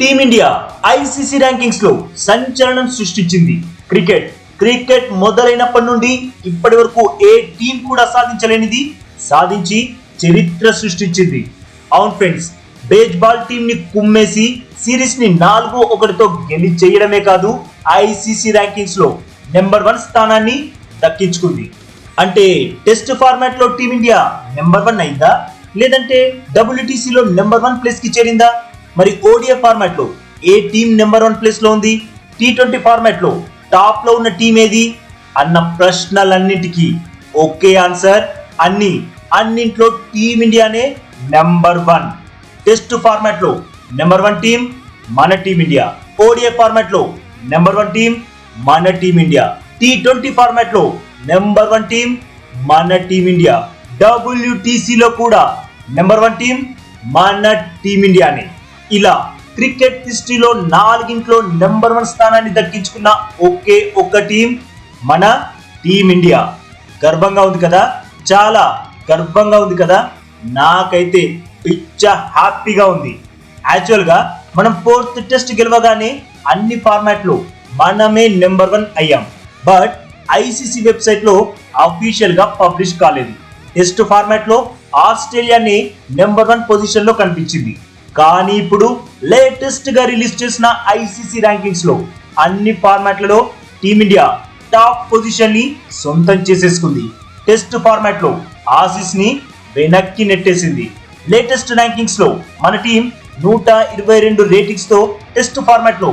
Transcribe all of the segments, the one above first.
Team India ICC ర్యాంకింగ్స్లో సంచలనం సృష్టించింది. Cricket. Cricket మొదలైనప్పటి నుండి ఇప్పటి వరకు ఏ టీం కూడా సాధించలేనిది సాధించి చరిత్ర సృష్టించింది. అవును ఫ్రెండ్స్ బేస్బాల్ టీం ని కుమ్మేసి సిరీస్ని నాలుగు ఒకటితో గెలిచేయడమే కాదు ఐసీసీ ర్యాంకింగ్స్లో నెంబర్ వన్ స్థానాన్ని దక్కించుకుంది. అంటే టెస్ట్ ఫార్మాట్లో టీమిండియా నెంబర్ వన్ అయిందా? లేదంటే డబ్ల్యూటీసీలో నెంబర్ వన్ ప్లేస్కి చేరిందా? మరి ఓడిఎఫ్ ఫార్మాట్లో ఏ టీం నెంబర్ వన్ ప్లేస్లో ఉంది? టీ ట్వంటీ ఫార్మాట్లో టాప్లో ఉన్న టీం ఏది? అన్న ప్రశ్నలన్నిటికీ ఓకే ఆన్సర్ అన్ని అన్నింట్లో టీమిండియానే నెంబర్ వన్ టెస్ట్ ఫార్మాట్లో నెంబర్ వన్ టీం మన టీమిండియా ఓడిఎఫ్ ఫార్మాట్లో నెంబర్ వన్ టీం మన టీమిండియా టీ ట్వంటీ ఫార్మాట్లో నెంబర్ వన్ టీం మన టీమిండియా డబ్ల్యూటీసీలో కూడా నెంబర్ వన్ టీం మన టీమిండియానే ఇలా క్రికెట్ హిస్టరీలో నాలుగింట్లో నెంబర్ వన్ స్థానాన్ని దక్కించుకున్న ఒకే ఒక్క టీం మన టీమిండియా గర్వంగా ఉంది కదా? చాలా గర్వంగా ఉంది కదా? నాకైతే పిచ్చ హ్యాపీగా ఉంది. యాక్చువల్గా మనం ఫోర్త్ టెస్ట్ గెలవగానే అన్ని ఫార్మాట్లో మనమే నెంబర్ వన్ అయ్యాం. బట్ ఐసీసీ వెబ్సైట్లో అఫీషియల్గా పబ్లిష్ కాలేదు. టెస్ట్ ఫార్మాట్లో ఆస్ట్రేలియాని నెంబర్ వన్ పొజిషన్లో కనిపించింది. కానీ ఇప్పుడు లేటెస్ట్గా రిలీజ్ చేసిన ఐసీసీ ర్యాంకింగ్స్లో అన్ని ఫార్మాట్లలో టీమిండియా టాప్ పొజిషన్ని సొంతం చేసేసుకుంది. టెస్ట్ ఫార్మాట్లో ఆసిస్ని వెనక్కి నెట్టేసింది. లేటెస్ట్ ర్యాంకింగ్స్లో మన టీం నూట ఇరవై రెండు రేటింగ్స్తో టెస్ట్ ఫార్మాట్లో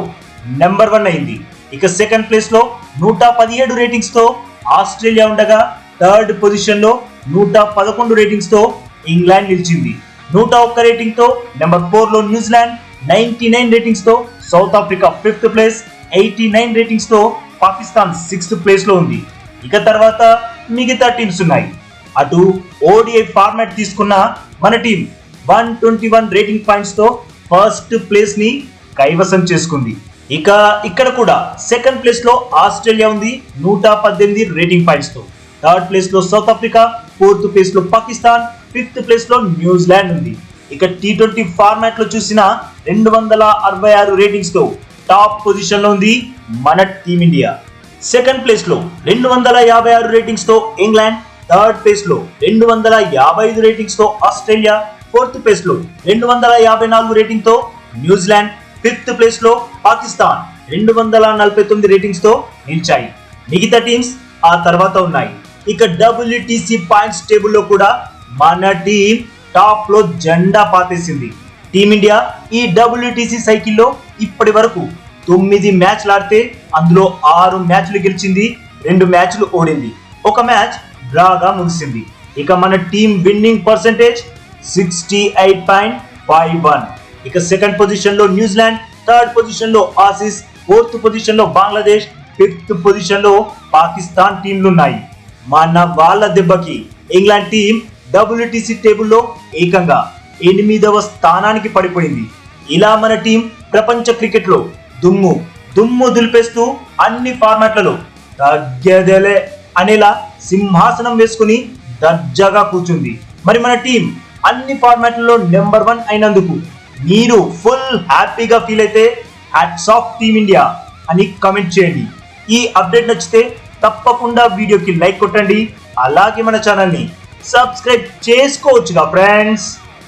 నెంబర్ వన్ అయింది. ఇక సెకండ్ ప్లేస్లో నూట పదిహేడు రేటింగ్స్తో ఆస్ట్రేలియా ఉండగా థర్డ్ పొజిషన్లో నూట పదకొండు రేటింగ్స్తో ఇంగ్లాండ్ నిలిచింది. నూట ఒక్క రేటింగ్తో నెంబర్ ఫోర్లో New Zealand ninety nine రేటింగ్స్తో South Africa fifth place eighty nine రేటింగ్స్తో Pakistan sixth ప్లేస్లో ఉంది. ఇక తర్వాత మిగతా టీమ్స్ ఉన్నాయి. అటు ఓడిఐ ఫార్మాట్ తీసుకున్న మన team one twenty one rating పాయింట్స్తో first ప్లేస్ని కైవసం చేసుకుంది. ఇక ఇక్కడ కూడా సెకండ్ ప్లేస్లో ఆస్ట్రేలియా ఉంది నూట పద్దెనిమిది రేటింగ్ పాయింట్స్తో. థర్డ్ ప్లేస్లో సౌత్ ఆఫ్రికా ఫోర్త్ ప్లేస్లో పాకిస్తాన్ ఫిఫ్త్ ప్లేస్లో న్యూజిలాండ్ ఉంది. ఇక టీ ట్వంటీ ఫార్మాట్లో చూసిన రెండు వందల అరవై ఆరు రేటింగ్స్తో టాప్ పొజిషన్లో ఉంది మన టీమిండియా సెకండ్ ప్లేస్లో రెండు వందల యాభై ఆరు రేటింగ్స్తో ఇంగ్లాండ్ థర్డ్ ప్లేస్లో రెండు వందల యాభై ఐదు రేటింగ్స్తో ఆస్ట్రేలియా ఫోర్త్ ప్లేస్లో రెండు వందల యాభై నాలుగు రేటింగ్తో న్యూజిలాండ్ ఫిఫ్త్ ప్లేస్లో పాకిస్తాన్ రెండు వందల నలభై తొమ్మిది రేటింగ్స్తో నిలిచాయి. మిగతా టీమ్స్ ఆ తర్వాత ఉన్నాయి. ఇక డబ్ల్యూటీసీ పాయింట్స్ టేబుల్లో కూడా మన టీం టాప్లో జెండా పాతేసింది. టీమిండియా ఈ డబ్ల్యూటీసీ సైకిల్లో ఇప్పటి వరకు తొమ్మిది మ్యాచ్లు ఆడితే అందులో ఆరు మ్యాచ్లు గెలిచింది రెండు మ్యాచ్లు ఓడింది. ఒక మ్యాచ్ డ్రాగా ముగిసింది. ఇక మన team winning percentage sixty eight point five one ఇక సెకండ్ పొజిషన్లో న్యూజిలాండ్ థర్డ్ పొజిషన్లో ఆసిస్ ఆసీస్ ఫోర్త్ పొజిషన్లో బంగ్లాదేశ్ ఫిఫ్త్ పొజిషన్లో పాకిస్తాన్ టీంలు ఉన్నాయి. మన వాళ్ళ దెబ్బకి ఇంగ్లాండ్ టీం డబ్ల్యూటీసీ టేబుల్లో ఏకంగా ఎనిమిదవ స్థానానికి పడిపోయింది. ఇలా మన టీం ప్రపంచ క్రికెట్లో దుమ్ము దుమ్ము దులిపేస్తూ అన్ని ఫార్మాట్లలో తగ్గేదేలే అనేలా సింహాసనం వేసుకుని దర్జాగా కూర్చుంది. మరి మన టీం అన్ని ఫార్మాట్లలో నెంబర్ వన్ అయినందుకు మీరు ఫుల్ హ్యాపీగా ఫీల్ అయితే హ్యాట్స్ ఆఫ్ టీమ్ ఇండియా అని కమెంట్ చేయండి. ఈ అప్డేట్ నచ్చితే తప్పకుండా వీడియోకి లైక్ కొట్టండి. అలాగే మన ఛానల్ని సబ్స్క్రైబ్ చేసుకోవచ్చుగా ఫ్రెండ్స్.